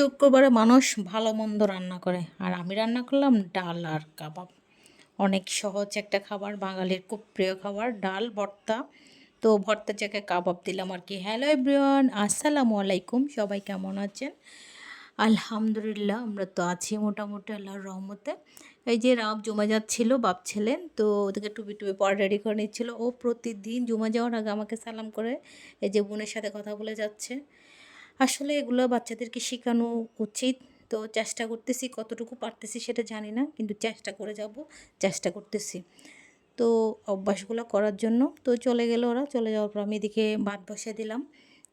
শুক্রবারে মানুষ ভালো মন্দ রান্না করে। আর আমি রান্না করলাম ডাল আর কাবাব। অনেক সহজ একটা খাবার, বাঙালির খুব প্রিয় খাবার, ডাল, ভর্তা। তো ভর্তার জায়গায় কাবাব দিলাম আর কি। হ্যালো এভরিওয়ান, আসসালামু আলাইকুম। সবাই কেমন আছেন? আলহামদুলিল্লাহ, আমরা তো আছি মোটামুটি আল্লাহর রহমতে। এই যে রাম জমা যাচ্ছিল, বাপ ছেলে তো ওদেরকে টুপি টুপি পর রেডি করে নিচ্ছিলো। ও প্রতিদিন জমা যাওয়ার আগে আমাকে সালাম করে, এই যে বোনের সাথে কথা বলে যাচ্ছে। আসলে এগুলো বাচ্চাদেরকে শেখানো উচিত। তো চেষ্টা করতেছি, কতটুকু পারতেছি সেটা জানি না, কিন্তু চেষ্টা করে যাব, চেষ্টা করতেছি। তো অভ্যাসগুলো করার জন্য, তো চলে গেল ওরা, চলে যাওয়ার পর আমি এদিকে ভাত বসিয়ে দিলাম।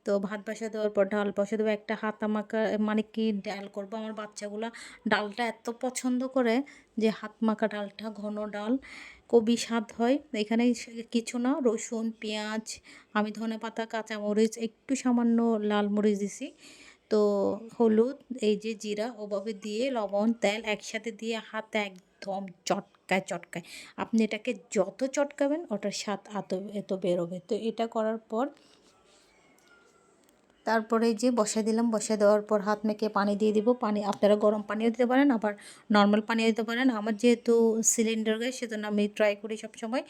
তো ভাত বসা দেওয়ার পর ডাল বসা দেবো। একটা হাত মাখা মানে কি ডাল করব? আমার বাচ্চাগুলা ডালটা এত পছন্দ করে যে হাত মাখা ডালটা, ঘন ডাল কবি স্বাদ হয়। এখানে কিছু না, রসুন, পেঁয়াজ, আমি ধনে পাতা কাঁচামরিচ একটু সামান্য লাল মরিচ দিছি। তো হলুদ, এই যে জিরা, ওভাবে দিয়ে লবণ, তেল একসাথে দিয়ে হাতে একদম চটকায় চটকায়। আপনি এটাকে যত চটকাবেন, ওটার স্বাদ এত এত বেরোবে। তো এটা করার পর তারপরে যে বসে দিলাম বসে দেওয়ার পর হাত মেখে পানি দিয়ে দিব। পানি, আপনারা গরম পানিও দিতে পারেন, আবার নর্মাল পানিও দিতে পারেন। আমার যেহেতু সিলিন্ডার গ্যাস সেজন্য আমি ট্রাই করি সবসময়।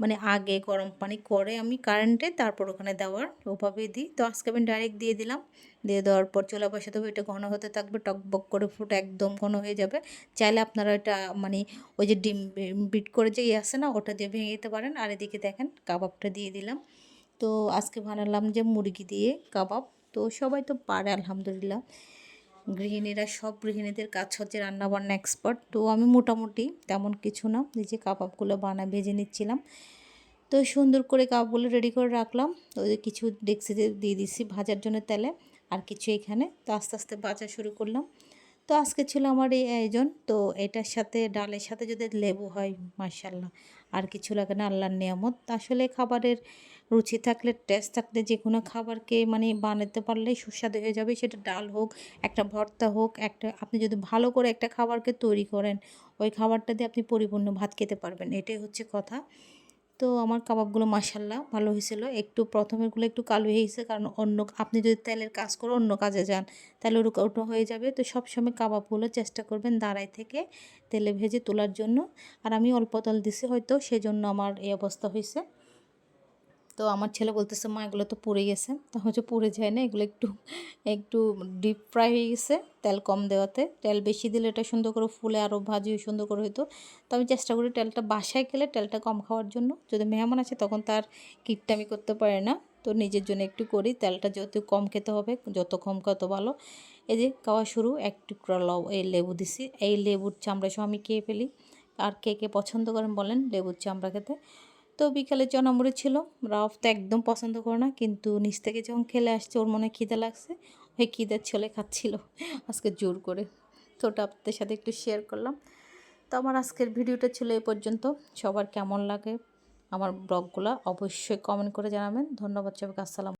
মানে আগে গরম পানি, করে আমি কারেন্টে তারপর ওখানে দেওয়ার ওভাবে দিই। তো আজকে আমি ডাইরেক্ট দিয়ে দিলাম। দিয়ে দেওয়ার পর চলে বসে দেবো। এটা ঘন হতে থাকবে টকবক করে ফুট একদম ঘন হয়ে যাবে। চাইলে আপনারা এটা মানে ওই যে ডিম বিট করে যে ইয়ে আসে না, ওটা দিয়ে ভেঙে দিতে পারেন। আর এদিকে দেখেন, কাবাবটা দিয়ে দিলাম। তো আজকে বানালাম যে মুরগি দিয়ে কাবাব। তো সবাই তো পারে, আলহামদুলিল্লাহ। গৃহিণীরা, সব গৃহিণীদের কাজ হচ্ছে রান্নাবান্না এক্সপার্ট তো আমি মোটামুটি তেমন কিছু না নিজে কাবাবগুলো বানা ভেজে নিচ্ছিলাম। তো সুন্দর করে কাবাবগুলো রেডি করে রাখলাম। তো কিছু ডেক্সিতে দিয়ে দিছি ভাজার জন্য তেলে, আর কিছু এখানে। তো আস্তে আস্তে ভাজা শুরু করলাম। তো আজকে ছিল আমার এই আয়োজন। তো এটার সাথে ডালের সাথে যদি লেবু হয় মার্শাল্লাহ আর কিছু লাগে না, আল্লাহর নিয়ামত। আসলে খাবারের রুচি থাকলে টেস্ট থাকলে যে কোনো খাবারকে মানে বানাতে পারলে সুস্বাদু হয়ে যাবে। সেটা ডাল হোক, একটা ভর্তা হোক, একটা আপনি যদি ভালো করে একটা খাবারকে তৈরি করেন, ওই খাবারটা দিয়ে আপনি পরিপূর্ণ ভাত খেতে পারবেন। এটাই হচ্ছে কথা। তো আমার কাবাবগুলো মাসাল্লাহ ভালো হয়েছিল একটু প্রথমেরগুলো একটু কালো হয়ে গেছে, কারণ অন্য আপনি যদি তেলের কাজ করে অন্য কাজে যান, তাহলে ওটা হয়ে যাবে। তো সবসময় কাবাবগুলো চেষ্টা করবেন দাঁড়াই থেকে তেলে ভেজে তোলার জন্য। আর আমি অল্প তেল দিছি হয়তো, সেজন্য আমার এই অবস্থা হয়েছে তো আমার ছেলে বলতেছে, মা, এগুলো তো পুড়ে গেছে। তা হচ্ছে পুড়ে যায় না, এগুলো একটু একটু ডিপ ফ্রাই হয়ে গেছে, তেল কম দেওয়াতে। তেল বেশি দিলে এটা সুন্দর করে ফুলে আরও ভাজি সুন্দর করে হইতো। তো আমি চেষ্টা করি তেলটা বাসায় খেলে তেলটা কম খাওয়ার জন্য। যদি মেহমান আছে তখন তার কিটটা আমি করতে পারি না। তো নিজের জন্য একটু করি, তেলটা যত কম খেতে হবে, যত কম তত ভালো। এই যে খাওয়া শুরু, এক টুকরা লব এই লেবু দিছি। এই লেবুর চামড়া সহ আমি খেয়ে ফেলি। আর কে কে পছন্দ করেন বলেন, লেবুর চামড়া খেতে। তো বিকালে চনামুড়ি ছিল, রাফ তো একদম পছন্দ করে না, কিন্তু নিচ থেকে যখন খেলে আসছে, ওর মনে খিদে লাগছে, ওই খিদের ছেলে খাচ্ছিল, আজকে জোর করে। তো ওটা আপনাদের সাথে একটু শেয়ার করলাম। তো আমার আজকের ভিডিওটা ছিল এ পর্যন্ত। সবার কেমন লাগে আমার ব্লগগুলো অবশ্যই কমেন্ট করে জানাবেন। ধন্যবাদ সবাইকে, আসসালাম